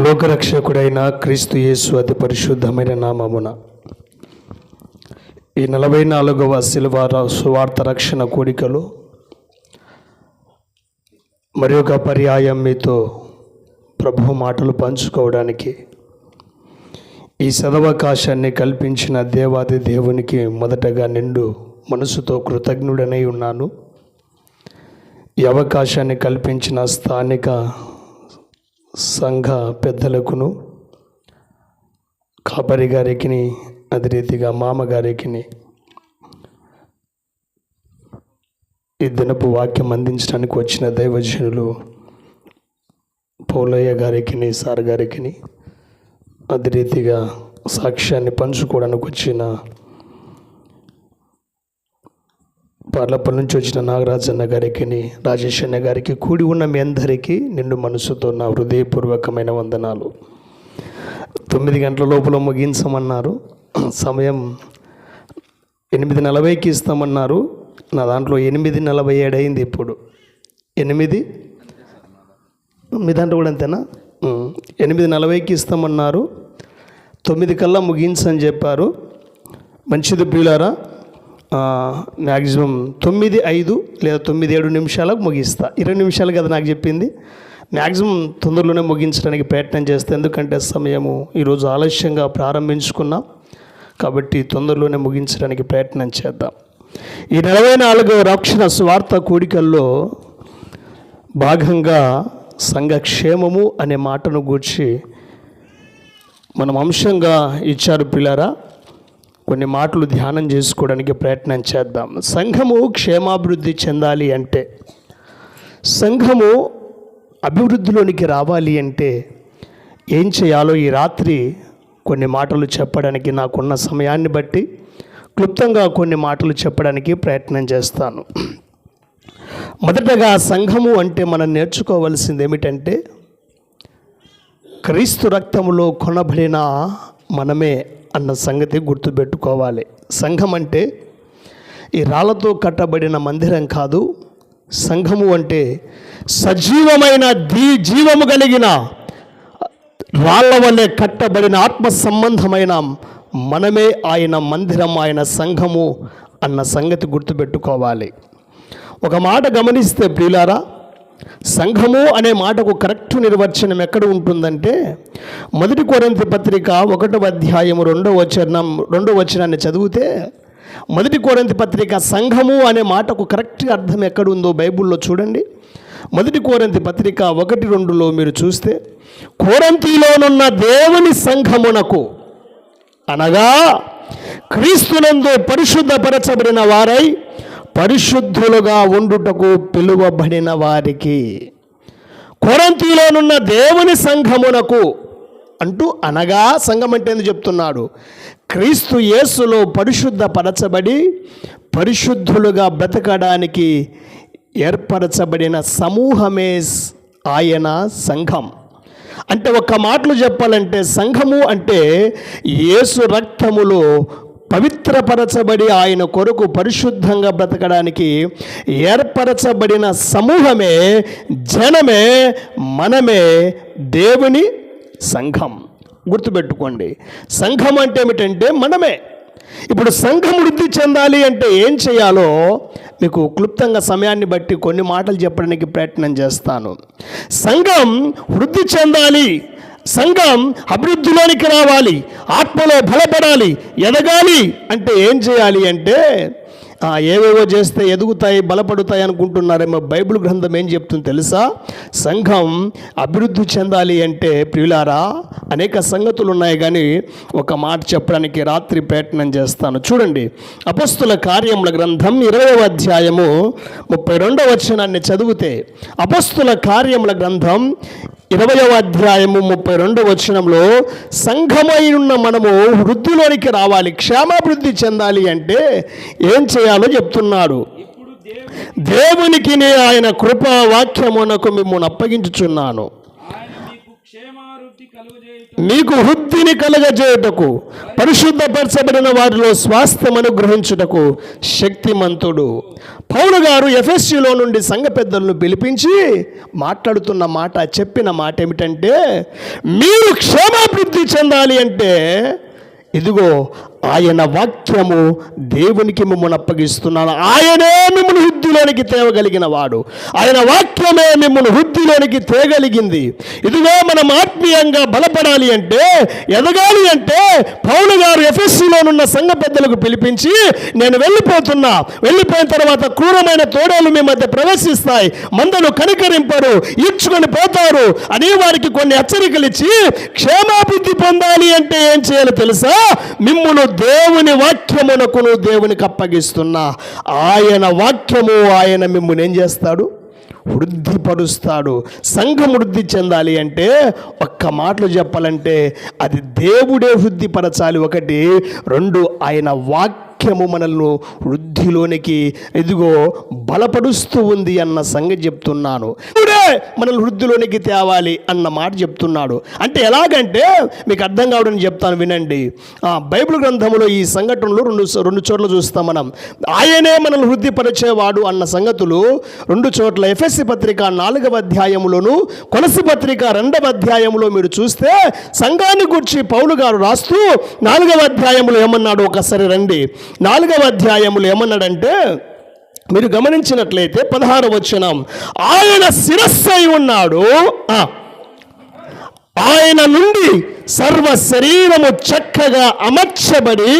లోకరక్షకుడైన క్రీస్తు యేసు అతి పరిశుద్ధమైన నామమున. ఈ నలభై నాలుగవ శిల్వ సువార్త రక్షణ కూడికలో మరి ఒక పర్యాయం మీతో ప్రభు మాటలు పంచుకోవడానికి ఈ సదవకాశాన్ని కల్పించిన దేవాది దేవునికి మొదటగా నిండు మనసుతో కృతజ్ఞుడనై ఉన్నాను. ఈ అవకాశాన్ని కల్పించిన స్థానిక సంఘ పెద్దలకును కాపరి గారికి అదే రీతిగా మామగారికి ఈ దినపు వాక్యం అందించడానికి వచ్చిన దైవజనులు పౌలయ్య గారికి సార్ గారికి అదే రీతిగా సాక్ష్యాన్ని పంచుకోవడానికి వచ్చిన పార్లపల్లి నుంచి వచ్చిన నాగరాజన్న గారికి రాజేష్ అన్న గారికి కూడి ఉన్న మీ అందరికీ నిండు మనసుతో నా హృదయపూర్వకమైన వందనాలు. తొమ్మిది గంటల లోపల ముగించమన్నారు. సమయం ఎనిమిది నలభైకి ఇస్తామన్నారు. నా దాంట్లో ఎనిమిది నలభై ఏడు అయింది ఇప్పుడు. ఎనిమిది? మీ దాంట్లో కూడా అంతేనా? ఎనిమిది నలభైకి ఇస్తామన్నారు. తొమ్మిది కల్లా ముగించని చెప్పారు. మంచిది ప్రియులారా మ్యాక్సిమం తొమ్మిది ఐదు లేదా తొమ్మిది ఏడు నిమిషాలకు ముగిస్తా. ఇరవై నిమిషాలు కదా నాకు చెప్పింది. మ్యాక్సిమం తొందరలోనే ముగించడానికి ప్రయత్నం చేస్తా. ఎందుకంటే సమయము ఈరోజు ఆలస్యంగా ప్రారంభించుకున్నాం. కాబట్టి తొందరలోనే ముగించడానికి ప్రయత్నం చేద్దాం. ఈ నలభై నాలుగవ రక్షణ స్వార్థ కూడికల్లో భాగంగా సంఘక్షేమము అనే మాటను గూర్చి మనం అంశంగా ఇచ్చారు పిల్లరా. కొన్ని మాటలు ధ్యానం చేసుకోవడానికి ప్రయత్నం చేద్దాం. సంఘము క్షేమాభివృద్ధి చెందాలి అంటే సంఘము అభివృద్ధిలోనికి రావాలి అంటే ఏం చేయాలో ఈ రాత్రి కొన్ని మాటలు చెప్పడానికి నాకున్న సమయాన్ని బట్టి క్లుప్తంగా కొన్ని మాటలు చెప్పడానికి ప్రయత్నం చేస్తాను. మొదటగా సంఘము అంటే మనం నేర్చుకోవలసింది ఏమిటంటే క్రీస్తు రక్తములో కొనబడిన మనమే అన్న సంగతి గుర్తుపెట్టుకోవాలి. సంఘం అంటే ఈ రాళ్ళతో కట్టబడిన మందిరం కాదు సంఘము అంటే సజీవమైన దీ జీవము కలిగిన రాళ్ళ వల్లే కట్టబడిన ఆత్మ సంబంధమైన మనమే ఆయన మందిరం ఆయన సంఘము అన్న సంగతి గుర్తుపెట్టుకోవాలి. ఒక మాట గమనిస్తే ప్రియులారా సంఘము అనే మాటకు కరెక్ట్ నిర్వచనం ఎక్కడ ఉంటుందంటే మొదటి కోరింత పత్రిక ఒకటవ అధ్యాయము రెండవ వచనం రెండవ వచనాన్ని చదివితే మొదటి కోరంతి పత్రిక సంఘము అనే మాటకు కరెక్ట్ అర్థం ఎక్కడ ఉందో బైబిల్లో చూడండి. మొదటి కోరంతి పత్రిక ఒకటి రెండులో మీరు చూస్తే కోరంతిలోనున్న దేవుని సంఘమునకు అనగా క్రీస్తునందు పరిశుద్ధపరచబడిన వారై పరిశుద్ధులుగా ఉండుటకు పిలువబడిన వారికి. కొరంతిలోనున్న దేవుని సంఘమునకు అంటూ అనగా సంఘం అంటే చెప్తున్నాడు? క్రీస్తు యేసులో పరిశుద్ధపరచబడి పరిశుద్ధులుగా బ్రతకడానికి ఏర్పరచబడిన సమూహమే ఆయన సంఘం. అంటే ఒక మాటలు చెప్పాలంటే సంఘము అంటే యేసు రక్తములో పవిత్రపరచబడి ఆయన కొరకు పరిశుద్ధంగా బ్రతకడానికి ఏర్పరచబడిన సమూహమే జనమే మనమే దేవుని సంఘం. గుర్తుపెట్టుకోండి. సంఘం అంటే ఏమిటంటే మనమే. ఇప్పుడు సంఘం వృద్ధి చెందాలి అంటే ఏం చేయాలో మీకు క్లుప్తంగా సమయాన్ని బట్టి కొన్ని మాటలు చెప్పడానికి ప్రయత్నం చేస్తాను. సంఘం వృద్ధి చెందాలి. సంఘం అభివృద్ధిలోనికి రావాలి ఆత్మలో బలపడాలి ఎదగాలి. అంటే ఏం చేయాలి అంటే ఏవేవో చేస్తే ఎదుగుతాయి బలపడుతాయి అనుకుంటున్నారేమో బైబిల్ గ్రంథం ఏం చెప్తుంది తెలుసా? సంఘం అభివృద్ధి చెందాలి అంటే ప్రియులారా అనేక సంగతులు ఉన్నాయి కానీ ఒక మాట చెప్పడానికి రాత్రి ప్రయత్నం చేస్తాను. చూడండి అపస్తుల కార్యముల గ్రంథం ఇరవై అధ్యాయము ముప్పై రెండవ వచనాన్ని చదివితే అపస్తుల కార్యముల గ్రంథం ఇరవయవ అధ్యాయము ముప్పై రెండవ వచనంలో సంఘమై ఉన్న మనము వృద్ధిలోనికి రావాలి క్షేమాభివృద్ధి చెందాలి అంటే ఏం చేయాలి? చెప్తున్నాడు. దేవునికి ఆయన కృపా వాక్యమునకు మిమ్మల్ని అప్పగించుచున్నాను. మీకు వృద్ధిని కలగజేయుటకు పరిశుద్ధపరచబడిన వారిలో స్వాస్థ్యం అనుగ్రహించుటకు శక్తిమంతుడు. పౌలు గారు ఎఫ్ఎస్సిలో నుండి సంఘ పెద్దలను పిలిపించి మాట్లాడుతున్న మాట చెప్పిన మాట ఏమిటంటే మీరు క్షేమాభివృద్ధి చెందాలి అంటే ఇదిగో ఆయన వాక్యము దేవునికి మిమ్మల్ని అప్పగిస్తున్నాను. ఆయనే మిమ్మల్ని హుద్దులోనికి తేవగలిగిన వాడు. ఆయన వాక్యమే మిమ్మల్ని వృద్ధిలోనికి తేగలిగింది. ఇదిగో మనం ఆత్మీయంగా బలపడాలి అంటే ఎదగాలి అంటే పౌలు గారు ఎఫ్ఎస్సిలోనున్న సంఘ పెద్దలకు పిలిపించి నేను వెళ్ళిపోతున్నా. వెళ్ళిపోయిన తర్వాత క్రూరమైన తోడేలు మీ మధ్య ప్రవేశిస్తాయి. మందలు కనికరింపరు. ఈడ్చుకొని పోతారు. అని వారికి కొన్ని హెచ్చరికలు ఇచ్చి క్షేమాభివృద్ధి పొందాలి అంటే ఏం చేయాలో తెలుసా? మిమ్మును దేవుని వాక్యమునకును దేవునికి అప్పగిస్తున్నా. ఆయన వాక్యము ఆయన మిమ్మల్ని ఏం చేస్తాడు? వృద్ధిపరుస్తాడు. సంఘం వృద్ధి చెందాలి అంటే ఒక్క మాటలు చెప్పాలంటే అది దేవుడే వృద్ధిపరచాలి. ఒకటి రెండు ఆయన వాక్ వాక్యము మనల్ని వృద్ధిలోనికి ఇదిగో బలపరుస్తూ ఉంది అన్న సంగతి చెప్తున్నాను. మనల్ని వృద్ధిలోనికి తేవాలి అన్న మాట చెప్తున్నాడు. అంటే ఎలాగంటే మీకు అర్థం కావడం చెప్తాను వినండి. బైబిల్ గ్రంథంలో ఈ సంఘటనలు రెండు రెండు చోట్ల చూస్తాం మనం. ఆయనే మనల్ని వృద్ధిపరిచేవాడు అన్న సంగతులు రెండు చోట్ల ఎఫ్ఎస్సి పత్రిక నాలుగవ అధ్యాయములోను కొలసి పత్రిక రెండవ అధ్యాయంలో మీరు చూస్తే సంఘాన్ని గురించి పౌలు గారు రాస్తూ నాలుగవ అధ్యాయంలో ఏమన్నాడు? ఒకసారి రండి. నాలుగవ అధ్యాయములు ఏమన్నాడంటే మీరు గమనించినట్లయితే పదహారు వచనం ఆయన శిరస్సై ఉన్నాడు. ఆయన నుండి సర్వ శరీరము చక్కగా అమర్చబడి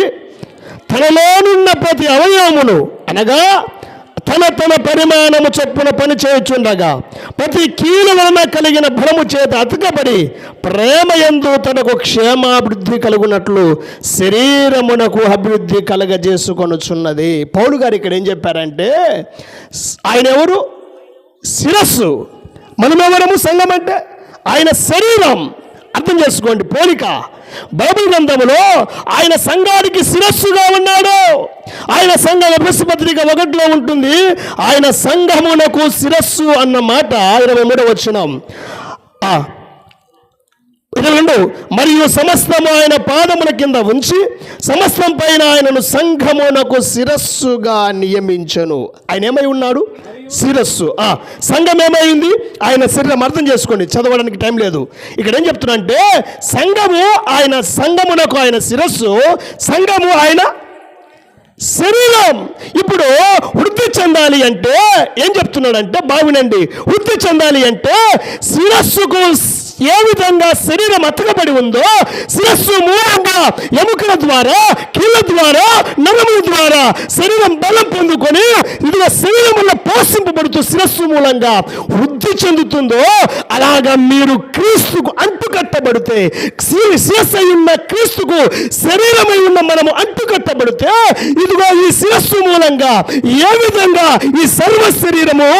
తనలోనున్న ప్రతి అవయవమును అనగా తన పరిమాణము చొప్పున పని చేయుచుండగా ప్రతి కీలు వలన కలిగిన బలము చేత అతకబడి ప్రేమ ఎందు తనకు క్షేమాభివృద్ధి కలుగునట్లు శరీరమునకు అభివృద్ధి కలగజేసుకొనుచున్నది. పౌలు గారు ఇక్కడ ఏం చెప్పారంటే ఆయన ఎవరు? శిరస్సు. మనమెవరము సంఘం అంటే ఆయన శరీరం. అర్థం చేసుకోండి పోలిక. బైబిల్ గ్రంథంలో ఆయన సంఘానికి శిరస్సుగా ఉన్నాడు. ఆయన సంఘం ప్రశ్నపత్రిక పత్రిక ఒకటిలో ఉంటుంది. ఆయన సంఘమునకు శిరస్సు అన్న మాట ఇరవై మూడవ వచ్చినాం రెండు మరియు సమస్తము ఆయన పాదముల కింద ఉంచి సమస్తం పైన ఆయనను సంఘమునకు శిరస్సుగా నియమించను. ఆయన ఏమై ఉన్నాడు? శిరస్సు ఆ సంఘం ఏమైంది? ఆయన శరీరం అర్థం చేసుకోండి చదవడానికి టైం లేదు. ఇక్కడ ఏం చెప్తున్నంటే సంఘము ఆయన సంఘమునకు ఆయన శిరస్సు సంఘము ఆయన శరీరం. ఇప్పుడు వృద్ధి చెందాలి అంటే ఏం చెప్తున్నాడంటే బాగునండి వృద్ధి చెందాలి అంటే శిరస్సుకు ఏ విధంగా శరీరం అతకబడి ఉందో శిరస్సు మూలంగా ఎముకల ద్వారా కీళ్ళ ద్వారా నరముల ద్వారా శరీరం బలం పొందుకొని ఇదిగో శరీరం వల్ల పోషింపబడుతూ శిరస్సు మూలంగా వృద్ధి చెందుతుందో అలాగా మీరు క్రీస్తుకు అంటుకట్టబడితే శిరస్సు ఉన్న క్రీస్తుకు శరీరమై ఉన్న మనము అంటుకట్టబడితే ఇదిగో ఈ శిరస్సు మూలంగా ఏ విధంగా ఈ సర్వ శరీరము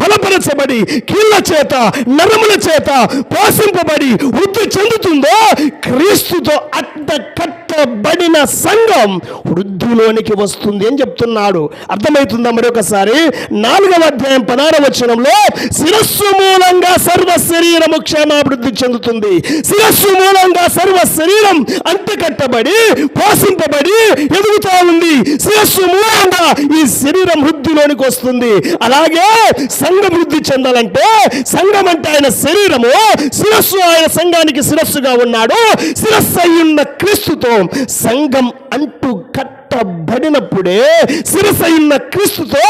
బలపరచబడి కీళ్ళ చేత నరముల చేత పోషింపబడి వృద్ధి చెందుతుందో క్రీస్తుతో అడ్డ కట్టబడిన సంఘం వృద్ధిలోనికి వస్తుంది అని చెప్తున్నాడు. అర్థమవుతుందా మరొకసారి? నాలుగవ అధ్యాయం పదార వచనంలో శిరస్సు మూలంగా సర్వ శరీరము క్షేమాభివృద్ధి చెందుతుంది. శిరస్సు మూలంగా సర్వ శరీరం అంతకట్టబడి పోషింపబడి ఎదుగుతా ఉంది. శిరస్సు మూలంగా ఈ శరీరం వృద్ధిలోనికి వస్తుంది. అలాగే సంఘం వృద్ధి చెందాలంటే సంఘం అంటే ఆయన శరీరము. శిరస్సు ఆయన సంఘానికి శిరస్సుగా ఉన్నాడు. శిరస్సు అయ్యున్న క్రీస్తుతో సంఘం అంటూ కట్టబడినప్పుడే శిరస్సు అయి ఉన్న క్రీస్తుతో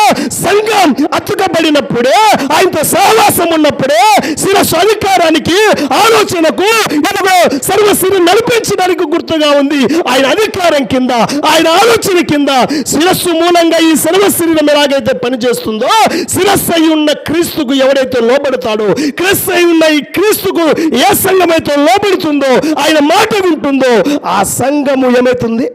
సంఘం అతుకబడినప్పుడే ఆయనతో సహవాసం ఉన్నప్పుడే శిరస్సు అధికారానికి ఆలోచనకు ఎనగో సర్వశిని నడిపించడానికి గుర్తుగా ఉంది. ఆయన అధికారం కింద ఆయన ఆలోచన కింద శిరస్సు మూలంగా ఈ సర్వ ఎలాగైతే పనిచేస్తుందో శిరస్సు అయి ఉన్న క్రీస్తుకు ఎవడైతే లోబడతాడో క్రీస్తు అయి ఉన్న ఈ క్రీస్తుకు ఏ సంఘం అయితే లోబడుతుందో ఆయన మాట వింటుందో ఆ సంఘము ఏమవుతుంది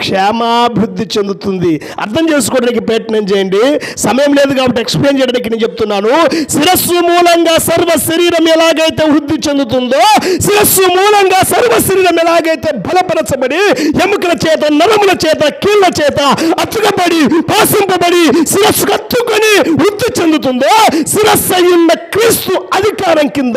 క్షేమాభివృద్ధి చెందుతుంది. అర్థం చేసుకోవడానికి ప్రయత్నం చేయండి. సమయం లేదు కాబట్టి ఎక్స్ప్లెయిన్ చేయడానికి నేను చెప్తున్నాను. శిరస్సు మూలంగా సర్వ శరీరం ఎలాగైతే వృద్ధి చెందుతుందో శిరస్సు మూలంగా సర్వ శరీరం ఎలాగైతే బలపరచబడి ఎముకల చేత నరముల చేత కీళ్ళ చేత అతుకబడి పాసింపబడి శిరస్సు కత్తుకొని వృద్ధి చెందుతుందో శిరస్సు అయ్యున్న క్రీస్తు అధికారం కింద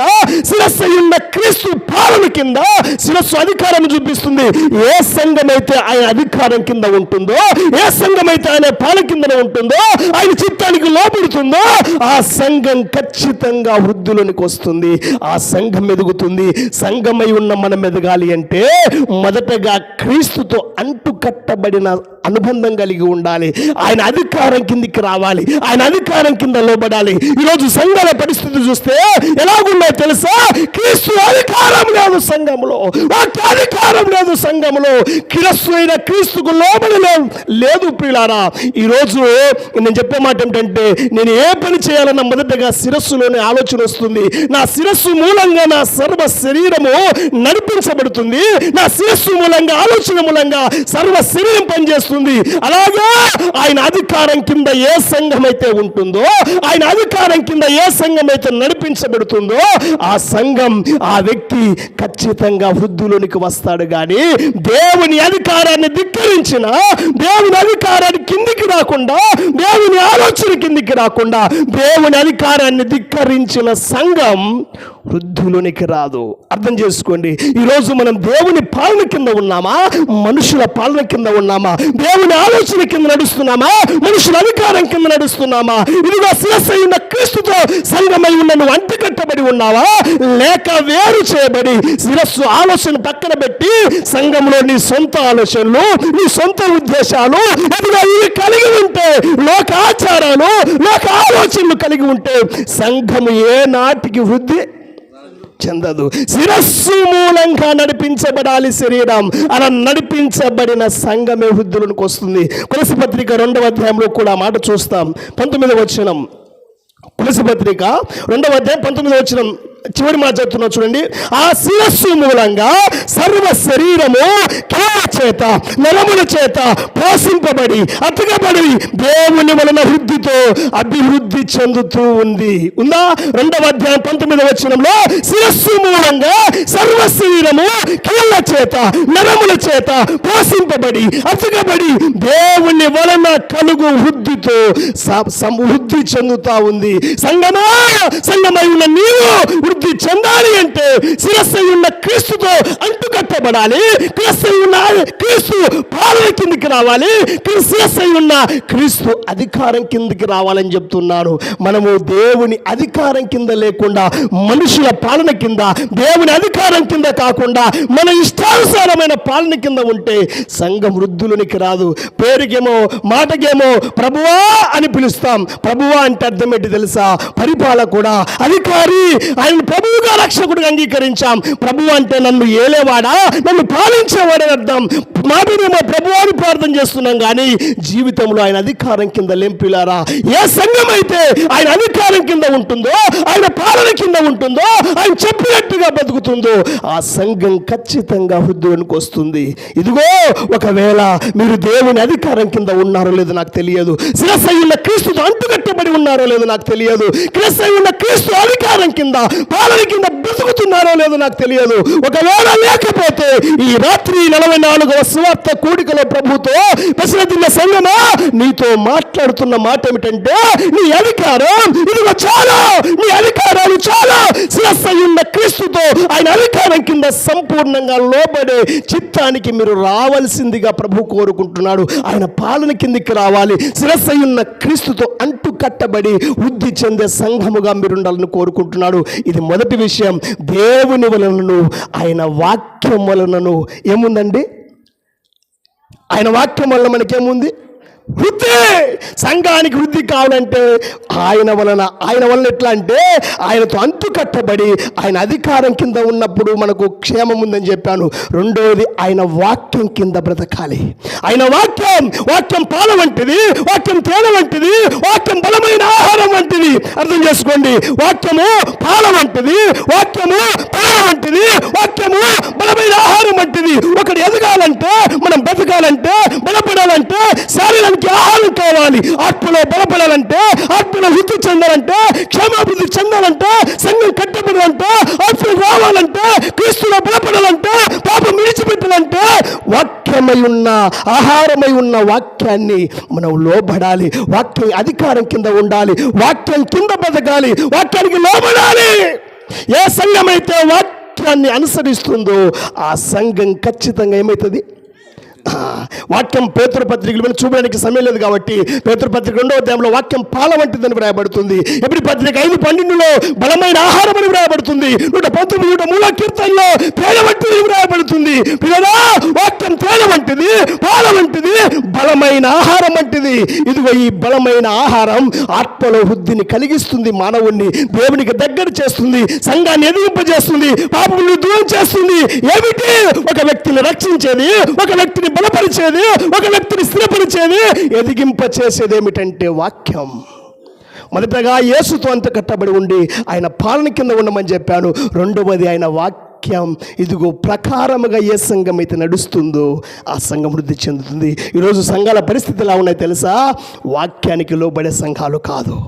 శిరస్సు అయ్యున్న క్రీస్తు పాలన కింద శిరస్సు అధికారం చూపిస్తుంది. ఏ సంఘమైతే ఆయన అధికారం కింద ఉంటుందో ఏ సంఘం అయితే ఆయన పాల కిందనే ఉంటుందో ఆయన చిత్తానికి లోపడుతుందో ఆ సంఘం ఖచ్చితంగా వృద్ధులోనికి వస్తుంది. ఆ సంఘం ఎదుగుతుంది. సంఘమై ఉన్న మనం ఎదగాలి అంటే మొదటగా క్రీస్తుతో అంటు కట్టబడిన అనుబంధం కలిగి ఉండాలి. ఆయన అధికారం కిందికి రావాలి. ఆయన అధికారం కింద లోబడాలి. ఈరోజు సంఘాల పరిస్థితి చూస్తే ఎలాగున్నాయో తెలుసా? క్రీస్తు అధికారం లేదు సంఘంలో వాటి అధికారం లేదు సంఘంలో క్రీస్తు అయిన క్రీస్తుకు లోబడి లేదు లేదు ప్రియులారా. ఈరోజు నేను చెప్పే మాట ఏంటంటే నేను ఏ పని చేయాలన్న మొదటగా శిరస్సులోనే ఆలోచన వస్తుంది. నా శిరస్సు మూలంగా నా సర్వ శరీరము నడిపించబడుతుంది. నా శిరస్సు మూలంగా ఆలోచన మూలంగా సర్వ శరీరం పనిచేస్తుంది. అలాగే ఆయన అధికారం కింద ఏ సంఘం అయితే ఉంటుందో ఆయన అధికారం కింద ఏ సంఘం అయితే నడిపించబడుతుందో ఆ సంఘం ఆ వ్యక్తి ఖచ్చితంగా వృద్ధులోనికి వస్తాడు. కానీ దేవుని అధికారాన్ని ధిక్కరించిన దేవుని అధికారాన్ని కిందికి రాకుండా దేవుని ఆలోచన కిందికి రాకుండా దేవుని అధికారాన్ని ధిక్కరించిన సంఘం వృద్ధులోనికి రాదు. అర్థం చేసుకోండి. ఈరోజు మనం దేవుని పాలన కింద ఉన్నామా? మనుషుల పాలన కింద ఉన్నామా? దేవుని ఆలోచన కింద నడుస్తున్నామా? మనుషుల అధికారం కింద నడుస్తున్నామా? ఇదిగో శిరస్సు అయిన క్రీస్తుతో సంగమై ఉన్న నువ్వు అంటికట్టబడి ఉన్నావా? లేక వేరు చేయబడి శిరస్సు ఆలోచన పక్కన పెట్టి సంఘంలో నీ సొంత ఆలోచనలు నీ సొంత ఉద్దేశాలు ఇదిగో ఇవి కలిగి ఉంటే లోకాచారాలు లోక ఆలోచనలు కలిగి ఉంటే సంఘము ఏ నాటికి వృద్ధి చెందదు. శిరస్సు మూలంగా నడిపించబడాలి శరీరం. అలా నడిపించబడిన సంఘమే వృద్ధులకు వస్తుంది. కులసి పత్రిక రెండవ అధ్యాయంలో కూడా మాట చూస్తాం. పంతొమ్మిదవ వచనం. కులసి పత్రిక రెండవ అధ్యాయం పంతొమ్మిదవ వచనం. చివరి మాట చెప్తున్నా చూడండి. ఆ శిరస్సు మూలంగా సర్వ శరీరము కేవ చేత నరముల చేత పోషింపబడి అతకబడి దేవుని వలన వృద్ధితో అభివృద్ధి చెందుతూ ఉంది. ఉందా? రెండవ అధ్యాయం పంతొమ్మిదవ వచనంలో శిరస్సు మూలంగా సర్వ శరీరము కీళ్ళ చేత నరముల చేత పోషింపబడి అతకబడి దేవుని వలన కలుగు వృద్ధితో వృద్ధి చెందుతా ఉంది. సంగమా సంగమై ఉన్న నీవు వృద్ధి చెందాలి అంటే శిరస్సు ఉన్న క్రీస్తుతో అంటుకట్టబడాలి. క్రీస్తు ఉన్న క్రీస్తు పాలన కిందికి రావాలి. శిరస్సు ఉన్న క్రీస్తు అధికారం కిందికి రావాలని చెప్తున్నారు. మనము దేవుని అధికారం కింద లేకుండా మనుషుల పాలన కింద దేవుని అధికారం కింద కాకుండా మన ఇష్టానుసారమైన పాలన కింద ఉంటే సంఘం వృద్ధులనికి రాదు. పేరుకేమో మాటకేమో ప్రభువా అని పిలుస్తాం. ప్రభువా అంటే అర్థం ఏంటి తెలుసా? పరిపాలకుడా అధికారి. ఆయన ప్రభువుగా రక్షకుడిగా అంగీకరించాం. ప్రభు అంటే నన్ను ఏలేవాడా? నన్ను పాలించేవాడని అర్థం. మాటిని మా ప్రభు అని ప్రార్థన చేస్తున్నాం కానీ జీవితంలో ఆయన అధికారం కింద లెంపిలారా ఏ సంఘం అయితే ఆయన అధికారం కింద ఉంటుందో ఆయన పాలన కింద ఉంటుందో ఆయన చెప్పినట్టుగా బతుకుతుందో ఆ సంఘం ఖచ్చితంగా హృదయానికి వస్తుంది. ఇదిగో ఒకవేళ మీరు దేవుని అధికారం కింద ఉన్నారో లేదో నాకు తెలియదు. శిరసయ్యున్న క్రీస్తుతో అంటుకట్టబడి ఉన్నారో లేదో నాకు తెలియదు. క్రీస్తయ్యున్న క్రీస్తు అధికారం కింద పాలన కింద బ్రతుకుతున్నారో లేదో నాకు తెలియదు. ఒకవేళ లేకపోతే ఈ రాత్రి నలభై నాలుగవ సువార్త కూడికలో ప్రభుతో ప్రశ్న సంగమా నీతో మాట్లాడుతున్న మాట ఏమిటంటే నీ అధికారం ఇదిగో చాలా నీ అధికారాలు చాలా. శిరస్సయున్న క్రీస్తుతో ఆయన అధికారం కింద సంపూర్ణంగా లోబడే చిత్తానికి మీరు రావాల్సిందిగా ప్రభు కోరుకుంటున్నాడు. ఆయన పాలన కిందికి రావాలి. శిరస్సయున్న క్రీస్తుతో అంటు కట్టబడి వృద్ధి చెందే సంఘముగా మీరు ఉండాలని కోరుకుంటున్నాడు. ఇది మొదటి విషయం. విషయం దేవుని వలనను ఆయన వాక్యం వలనను ఏముందండి? ఆయన వాక్యం వల్ల మనకేముంది? వృద్ధి! సంఘానికి వృద్ధి కావాలంటే ఆయన వలన ఆయన వలన ఎట్లా అంటే ఆయనతో అంతు కట్టబడి ఆయన అధికారం కింద ఉన్నప్పుడు మనకు క్షేమం ఉందని చెప్పాను. రెండోది ఆయన వాక్యం కింద బ్రతకాలి. ఆయన వాక్యం వాక్యం పాల వంటిది వాక్యం తేన వంటిది వాక్యం బలమైన ఆహారం వంటిది. అర్థం చేసుకోండి. వాక్యము పాల వంటిది వాక్యము పాల వంటిది వాక్యము బలమైన ఆహారం వంటిది. ఒకటి ఎదగాలంటే మనం బ్రతకాలంటే బలపడాలంటే ఆత్మకి కావాలి. ఆత్మలో బలపడాలంటే ఆత్మలో వృద్ధి చెందాలంటే క్షేమాభివృద్ధి చెందాలంటే సంఘం కట్టబడాలంటే ఆత్మలు రావాలంటే క్రీస్తులో బలపడాలంటే పాపం విడిచిపెట్టాలంటే వాక్యమై ఉన్న ఆహారమై ఉన్న వాక్యాన్ని మనం లోబడాలి. వాక్యం అధికారం కింద ఉండాలి. వాక్యం కింద బతకాలి. వాక్యానికి లోబడాలి. ఏ సంఘమైతే వాక్యాన్ని అనుసరిస్తుందో ఆ సంఘం ఖచ్చితంగా ఏమవుతుంది వాక్యం పేతురు పత్రికలు మనం చూడడానికి సమయం లేదు కాబట్టి పేతురు పత్రిక రెండో అధ్యాయంలో వాక్యం పాల వంటిదని వ్రాయబడుతుంది. ఎప్పుడు పత్రిక ఐదు పన్నెండులో బలమైన ఆహారం అని వ్రాయబడుతుంది. నూట పంతొమ్మిది నూట మూల కీర్తనలో తేల వంటిది వ్రాయబడుతుంది. పిల్లలా వాక్యం తేల వంటిది పాల వంటిది బలమైన ఆహారం వంటిది ఇదిగో ఈ బలమైన ఆహారం ఆత్మలో వృద్ధిని కలిగిస్తుంది మానవుణ్ణి దేవునికి దగ్గర చేస్తుంది సంఘాన్ని ఎదిగింపజేస్తుంది పాపముని దూరం చేస్తుంది. ఏమిటి? ఒక వ్యక్తిని రక్షించేది ఒక వ్యక్తిని బలపరిచేది ఒక వ్యక్తిని స్థిరపరిచేది. ఎదిగింప చేసేది ఏమిటంటే వాక్యం. మొదటగా యేసుతో అంత కట్టబడి ఉండి ఆయన పాలన కింద ఉండమని చెప్పాను. రెండవది ఆయన వాక్యం ఇదిగో ప్రకారముగా ఏ సంఘం అయితే నడుస్తుందో ఆ సంఘం వృద్ధి చెందుతుంది. ఈరోజు సంఘాల పరిస్థితి ఎలా ఉన్నాయి తెలుసా? వాక్యానికి లోబడే సంఘాలు కాదు.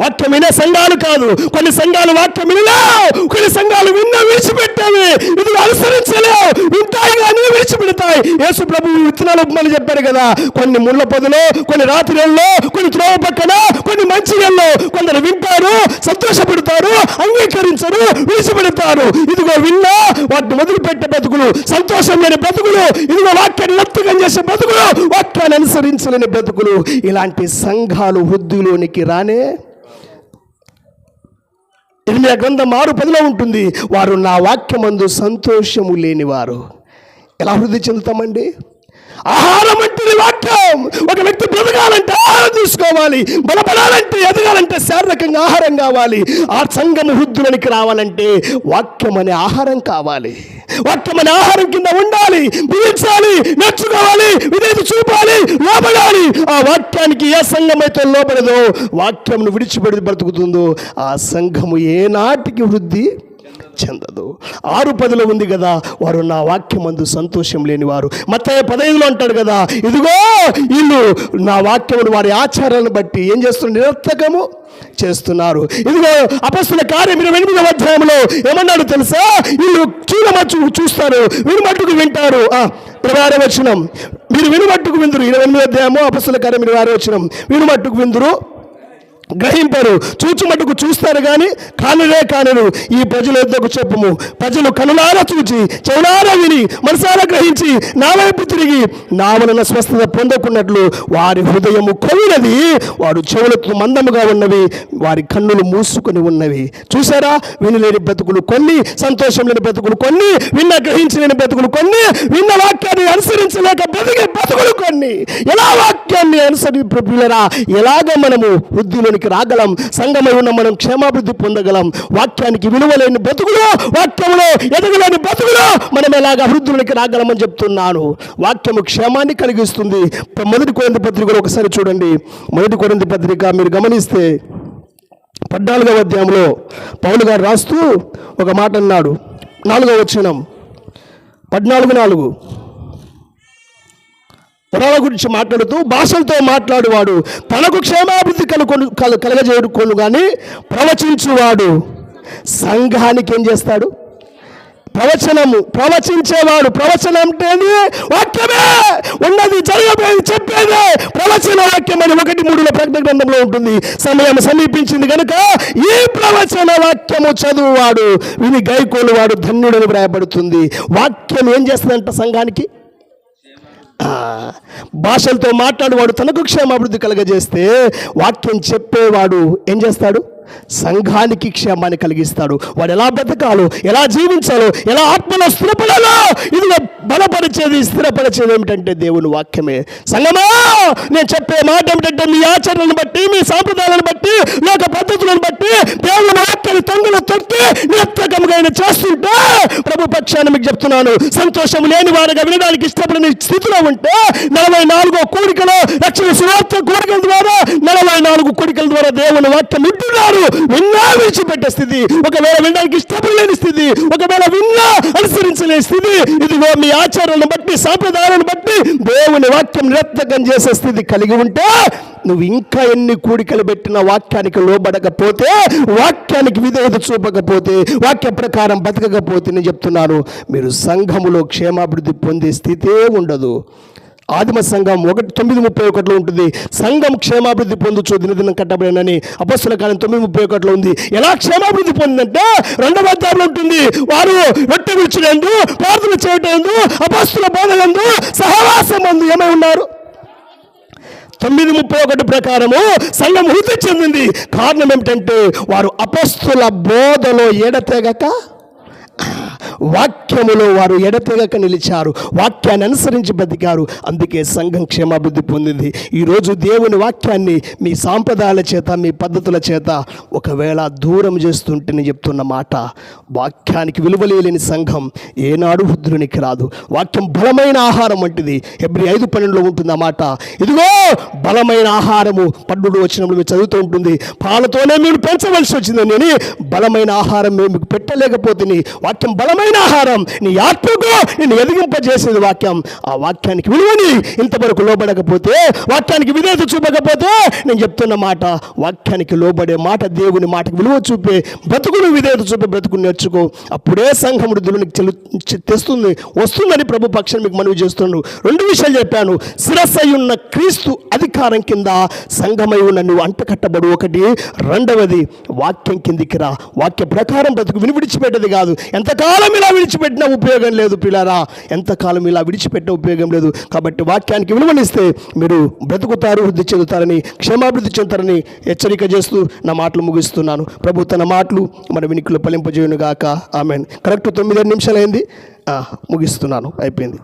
వాక్యం వినే సంఘాలు కాదు. కొన్ని సంఘాలు వాక్యం వినలేవు కొన్ని సంఘాలు విన్న విడిచిపెట్టేవి. ఇది అనుసరించలేవు. వింటాయి కానీ విడిచిపెడతాయి. యేసు ప్రభు విత్తనాలు ఉపమని చెప్పారు కదా. కొన్ని ముళ్ళ పొదలో కొన్ని రాత్రిలో కొన్ని త్రోవ పక్కన కొన్ని మంచి నెలలో కొందరు వింటారు సంతోషపడతారు అంగీకరించరు విడిచిపెడతారు. ఇదిగో విన్నా వాటిని వదిలిపెట్టే బ్రతుకులు సంతోషం లేని బ్రతుకులు ఇదిగో వాక్యాన్ని లప్తకం చేసే బ్రతుకులు వాక్యాన్ని అనుసరించలేని బ్రతుకులు. ఇలాంటి సంఘాలు వృద్ధిలోనికి రానే ఎనిమిది గ్రంథం ఆరు పదిలో ఉంటుంది. వారు నా వాక్యమందు సంతోషము లేనివారు. ఎలా వృద్ధి చెందుతామండి? ఆహారం అంటే వాక్యం. ఒక వ్యక్తి బ్రతకాలంటే ఆహారం తీసుకోవాలి బలపడాలంటే ఎదగాలంటే శారీరకంగా ఆహారం కావాలి. ఆ సంఘము వృద్ధులనికి రావాలంటే వాక్యం అనే ఆహారం కావాలి. వాక్యం అనే ఆహారం కింద ఉండాలి బిగించాలి నేర్చుకోవాలి విధేయత చూపాలి లోబడాలి. ఆ వాక్యానికి ఏ సంఘం అయితే లోబడదో వాక్యంను విడిచిపెడి బ్రతుకుతుందో ఆ సంఘము ఏనాటికి వృద్ధి చెందదు. ఆరు పదిలో ఉంది కదా వారు నా వాక్యమందు సంతోషం లేని వారు మత్తయ్య పదహైదులో అంటాడు కదా ఇదిగో వీళ్ళు నా వాక్యమును వారి ఆచారాలను బట్టి ఏం చేస్తున్నారు? నిరర్థకము చేస్తున్నారు. ఇదిగో అపస్తుల కార్యం ఇరవై ఎనిమిదవ అధ్యాయంలో ఏమన్నాడు తెలుసా? వీళ్ళు చూడమచ్చు చూస్తారు వినుమట్టుకు వింటారు. ఆ, ఇరవై వచనం. మీరు వినుమట్టుకు విందురు. ఇరవై ఎనిమిది అధ్యాయము అపస్తుల కార్యం ఇరవై ఆరో వచనం. వినుమట్టుకు విందురు. గ్రహింపరు. చూచుమటుకు చూస్తారు కానీ కానులే కానులు. ఈ ప్రజల యొద్దకు చెప్పుము? ప్రజలు కనులారా చూచి చెవులారా విని మనసారా గ్రహించి నా వైపు తిరిగి నా వలన స్వస్థత పొందకున్నట్లు వారి హృదయము కొవినది వారు చెవులకు మందముగా ఉన్నవి వారి కన్నులు మూసుకొని ఉన్నవి. చూసారా? వినలేని బ్రతుకులు కొన్ని సంతోషం లేని బ్రతుకులు కొన్ని విన్న గ్రహించలేని బ్రతుకులు కొన్ని విన్న వాక్యాన్ని అనుసరించలేక బ్రతికే బ్రతుకులు కొన్ని. ఎలా వాక్యాన్ని అనుసరి ప్రియులరా ఎలాగ మనము వృద్ధిలోనికి రాగలం. సంఘమై ఉన్న మనం క్షేమాభివృద్ధి పొందగలం. వాక్యానికి విలువలేని బతుకులో వాక్యంలో ఎదగలేని బతుకులో మనం ఎలాగ అభివృద్ధిలోనికి రాగలమని చెప్తున్నాను. వాక్యము క్షేమాన్ని కలిగిస్తుంది. మొదటి కొరింది పత్రికలో ఒకసారి చూడండి. మొదటి కొరింది పత్రిక మీరు గమనిస్తే పద్నాలుగవ అధ్యాయంలో పౌలు గారు రాస్తూ ఒక మాట అన్నాడు. నాలుగవ వచ్చినం పద్నాలుగు నాలుగు. వరాల గురించి మాట్లాడుతూ భాషలతో మాట్లాడువాడు. తనకు క్షేమాభివృద్ధి కలుగొను కల కలగజేరుకోను కానీ ప్రవచించువాడు. సంఘానికి ఏం చేస్తాడు? ప్రవచనము ప్రవచించేవాడు. ప్రవచనం అంటేనే వాక్యమే! ఉన్నది జరగబోయేది చెప్పేదే! ప్రవచన వాక్యం అని ఒకటి మూడులో ప్రకటన గ్రంథంలో ఉంటుంది. సమయం సమీపించింది కనుక ఈ ప్రవచన వాక్యము చదువువాడు. విని గైకోలు వాడు ధన్యుడని వ్రాయబడుతుంది. వాక్యం ఏం చేస్తుందంట సంఘానికి? భాషలతో మాట్లాడేవాడు తనకు క్షేమాభివృద్ధి కలగజేస్తే వాక్యం చెప్పేవాడు ఏం చేస్తాడు? సంఘానికి క్షేమాన్ని కలిగిస్తాడు. వాడు ఎలా బ్రతకాలో ఎలా జీవించాలో ఎలా ఆత్మలో స్థిరపడాలో ఇది బలపరిచేది స్థిరపరిచేది ఏమిటంటే దేవుని వాక్యమే. సంగమా నేను చెప్పే మాట ఏమిటంటే మీ ఆచరణను బట్టి మీ సాంప్రదాయాలను బట్టి లోక పద్ధతులను బట్టి దేవుని వాక్యాన్ని తొంగలు తొట్టి నిరర్థకముగా చేస్తుంటే ప్రభు పక్షాన్ని మీకు చెప్తున్నాను. సంతోషం లేని వారుగా వినడానికి ఇష్టపడని స్థితిలో ఉంటే నలభై నాలుగో కోరికలో రక్షణ సువార్త కోరికల ద్వారా నలభై నాలుగు కోరికల ద్వారా దేవుని వాక్యం వింటున్నారు విన్నా విడిచిపెట్టే స్థితి. ఒకవేళ వినడానికి ఇష్టపడలేని స్థితి ఒకవేళ విన్నా అనుసరించలేని స్థితి ఇదిగో మీ ఆచారాలను బట్టి సాంప్రదాయాలను బట్టి దేవుని వాక్యం నిరర్థకం చేసే స్థితి కలిగి ఉంటే నువ్వు ఇంకా ఎన్ని కూడికలు పెట్టిన వాక్యానికి లోబడకపోతే వాక్యానికి విధేయత చూపకపోతే వాక్య వాక్య ప్రకారం బతకకపోతే నేను చెప్తున్నాను మీరు సంఘములో క్షేమాభివృద్ధి పొందే స్థితే ఉండదు. ఆదిమ సంఘం ఒకటి తొమ్మిది ముప్పై ఒకటిలో ఉంటుంది. సంఘం క్షేమాభివృద్ధి పొందొచ్చు దినదినం కట్టబడినని అపస్సుల కాలం తొమ్మిది ముప్పై ఒకటిలో ఉంది. ఎలా క్షేమాభివృద్ధి పొందిందంటే రెండవ అధ్యాయంలో ఉంటుంది. వారు రొట్టె విడిచినందు ప్రార్థన చేయటం అపస్సుల బోధనందు సహవాసం అందు ఏమై ఉన్నారు? తొమ్మిది ముప్పై ఒకటి ప్రకారము సంఘం వృద్ధి చెందింది. కారణం ఏమిటంటే వారు అపస్తుల బోధలో ఏడతేగక వాక్యములో వారు ఎడతెగక నిలిచారు. వాక్యాన్ని అనుసరించి బతికారు. అందుకే సంఘం క్షేమాభివృద్ధి పొందింది. ఈరోజు దేవుని వాక్యాన్ని మీ సాంప్రదాయాల చేత మీ పద్ధతుల చేత ఒకవేళ దూరం చేస్తుంటే నేను చెప్తున్న మాట వాక్యానికి విలువలేని సంఘం ఏనాడు వృద్ధునికి రాదు. వాక్యం బలమైన ఆహారం వంటిది. ఎబ్రి ఐదు పన్నెండులో ఉంటుంది ఆ మాట. ఇదిగో బలమైన ఆహారము పన్నుడు వచ్చినప్పుడు మీరు చదువుతూ ఉంటుంది. పాలతోనే మీరు పెంచవలసి వచ్చింది నేను బలమైన ఆహారం మేము మీకు పెట్టలేకపోతే బల వాక్యం ఆహారం. నీ ఆత్మకు నేను ఎదిగింపజేసేది వాక్యం. ఆ వాక్యానికి విలువని ఇంతవరకు లోబడకపోతే వాక్యానికి విధేత చూపకపోతే నేను చెప్తున్న మాట వాక్యానికి లోబడే మాట దేవుని మాటకు విలువ చూపే బ్రతుకును విధేయత చూపే బ్రతుకుని నేర్చుకో. అప్పుడే సంఘం వృద్ధులకు చెల్లు చె- తెస్తుంది వస్తుందని ప్రభు పక్షాన్ని మీకు మనవి చేస్తున్నాను రెండు విషయాలు చెప్పాను. శిరస్సై ఉన్న క్రీస్తు అధికారం కింద సంఘమై ఉన్న నువ్వు అంటకట్టబడు ఒకటి. రెండవది వాక్యం కిందికి రా. వాక్య ప్రకారం బ్రతుకు విని విడిచిపెట్టేది కాదు. ఎంతకాలం ఇలా విడిచిపెట్టిన ఉపయోగం లేదు పిల్లరా. ఎంతకాలం ఇలా విడిచిపెట్టిన ఉపయోగం లేదు. కాబట్టి వాక్యానికి విలువనిస్తే మీరు బ్రతుకుతారు వృద్ధి చెందుతారని క్షేమాభివృద్ధి చెందుతారని హెచ్చరిక చేస్తూ నా మాటలు ముగిస్తున్నాను. ప్రభు తన మాటలు మన వినికిలో ఫలింపజేయును గాక ఆమె కరెక్ట్ తొమ్మిది నిమిషాలైంది. ముగిస్తున్నాను. అయిపోయింది.